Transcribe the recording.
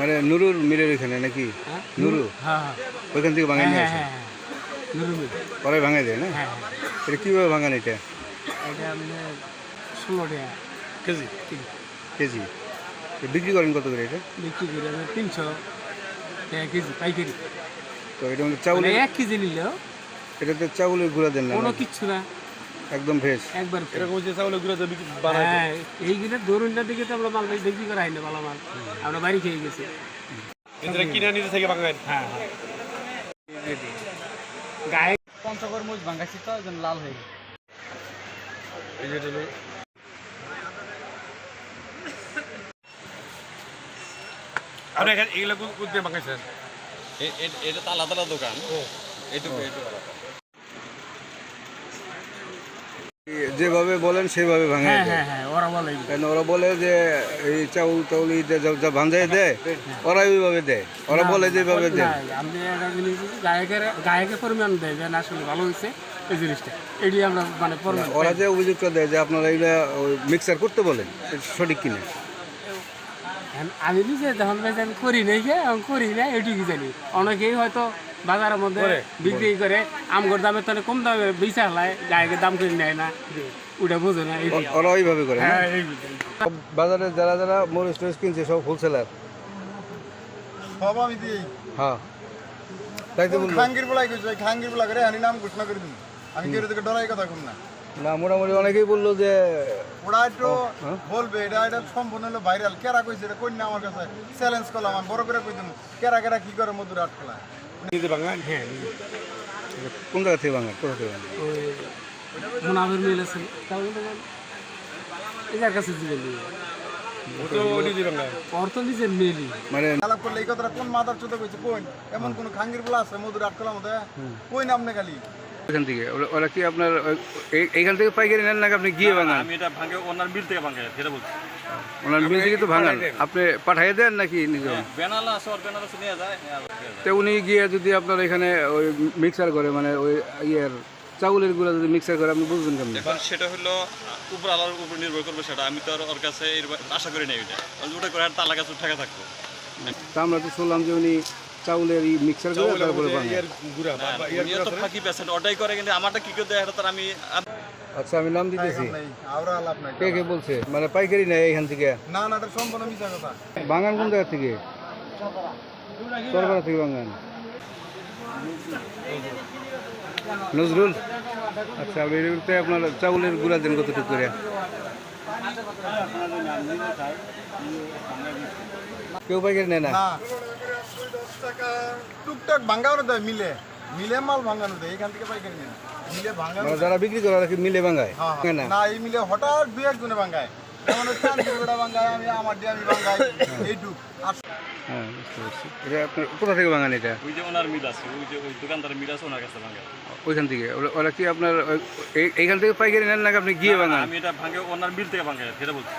মানে নুরুর মিলের এখানে নাকি? হ্যাঁ? নুরু? হ্যাঁ হ্যাঁ। ওইখান থেকে ভাঙাই নিয়ে আসে নুরু মিল। পরে ভাঙাই দেয় না? এটা কীভাবে ভাঙান এটা? টাকা কেজি কেজি? বিক্রি করেন কত করে এটা? বিক্রি করে আমরা তিনশো কেজি পাইকারি। তো এটা মানে মানে চাউলের এক কেজি নিলেও এটাতে চাউলের গুঁড়া দেন না কোনো? কিচ্ছু না। একদম ফ্রেশ একবার এরকম চাউলের গুঁড়া দিয়ে বিক্রি হ্যাঁ এইগুলো দরুনটার দিকে তো আমরা মাল বিক্রি করা হয় না ভালো মাল আমরা বাড়ি খেয়ে গেছি। কিনে নিজে থেকে বাঙালি হ্যাঁ গায়ে তো একজন লাল হয়ে এই যে আপনি এখানে এগুলো কোথায় বাঙাইছেন এটা তো আলাদা আলাদা দোকান এইটুকু এইটুকু আলাদা। যেভাবে বলেন সেভাবে ভাঙাই হ্যাঁ হ্যাঁ হ্যাঁ ওরা বলে। কেন ওরা বলে যে এই চাউল টাউল ইতে যা ভাঞ্জাই দেয় ওরা ওইভাবে দেয়। ওরা বলে যেভাবে দেয়। আমি একটা জিনিস গায়কের গায়কের পরিমাণ দেয় যে না আসলে ভালো হয়েছে এই জিনিসটা। এটি আমরা মানে ওরা যে অভিযোগটা দেয় যে আপনারা এগুলা মিক্সার করতে বলেন সঠিক কিনা? এখন আমি নিজে যখন আমি করি নাই করি না এটুকু জানি। অনেকেই হয়তো বাজারের মধ্যে বিক্রি করে আমগর দামে তো কম দামে বেচা হলায় গায়কের দাম করে নেয় না। ওটা বোঝে না এই ওরা ওইভাবে করে? হ্যাঁ বাজারে যারা যারা মরিচ টরিচ কিনছে সব হোলসেলার সব আমি দিই। হ্যাঁ। তাই তো বলল। খাঙ্গির বলাই কইছো খাঙ্গির বলা করে আমি নাম ঘোষণা করে দিই আমি কেউ থেকে ডরাই কথা কম না। না মোটামুটি অনেকেই বলল যে ওরা একটু বলবে এটা এটা সম্পূর্ণ হলো ভাইরাল কেরা কইছে এটা কই না আমার কাছে। চ্যালেঞ্জ করলাম আমি বড় করে কই দিম কেরা কেরা কি করে মধুর আট খেলা নিজে বাঙালি হ্যাঁ কোন জায়গা থেকে কোথা ওই মিল আছে। এটার কাছে বাঙালি মানে কই? এমন কোন খাঙ্গির বলা আছে? মধুর আট খেলা মধ্যে কই নাম না খালি? ওইখান থেকে। ওরা- ওরা কি আপনার এইখান থেকে পাইকারি নেন নাকি আপনি গিয়ে ভাঙান আমি এটা ভাঙে ওনার মিল থেকে ভাঙে সেটা বলছি। ওনার মিল থেকে তো ভাঙান আপনি পাঠাই দেন নাকি নিজে? বেনালা আছে ওর বেনালা নিয়ে যায় নিয়ে যায়। তো উনি গিয়ে যদি আপনার এখানে ওই মিক্সার করে মানে ওই ইয়ের চাউলের গুঁড়া যদি মিক্সার করে আপনি বুঝবেন কেমন? এখন সেটা হলো উপর আলার উপর নির্ভর করবে সেটা। আমি তো আর ওর কাছে আশা করি নাই ওইটা ওটা করে আর তালা কাছে ঠেকা থাকব। তা আমরা তো শুনলাম যে উনি চাউলের ই মিক্সার করে তারপরে ভাঙান ইয়ার গুঁড়া ইয়ার তো ফাঁকি পেছেন ওটাই করে কিন্তু আমারটা কি করে দেয় এটা তার আমি আচ্ছা আমি নাম দিতেছি। কে কে বলছে? মানে পাইকারি নেই এখান থেকে? না না এটা সম্পূর্ণ মিছা কথা। বাঙান কোন জায়গা থেকে? সরবরা থেকে বাঙান নজরুল? আচ্ছা আপনি আপনার চাউলের গুঁড়া দেন কতটুকু করে? কেউ পাইকারি নেয় না? টুকটাক ভাঙ্গানো দেয় মিলে। মিলে মাল ভাঙ্গানো দেয় এখান থেকে পাইকারি মানে যারা বিক্রি করে মিলে ভাঙায় হ্যাঁ, না? না এই মিলে হঠাৎ দুই একজনে ভাঙ্গায় যেমন হচ্ছে আমি দুর্গটা ভাঙ্গায় আমি আমার দিয়ে আমি ভাঙ্গাই এইটুক। হ্যাঁ বুঝতে পারছি। এটা আপনার কোথা থেকে ভাঙান এটা? ওই যে ওনার মিল আছে ওই যে ওই দোকানদারের মিল আছে ওনার কাছে ভাঙে ওইখান থেকে। ওরা- কি আপনার এই- এইখান থেকে পাইকারি নেন নাকি আপনি গিয়ে ভাঙান আমি এটা ভাঙে ওনার মিল থেকে ভাঙে সেটা বলছি।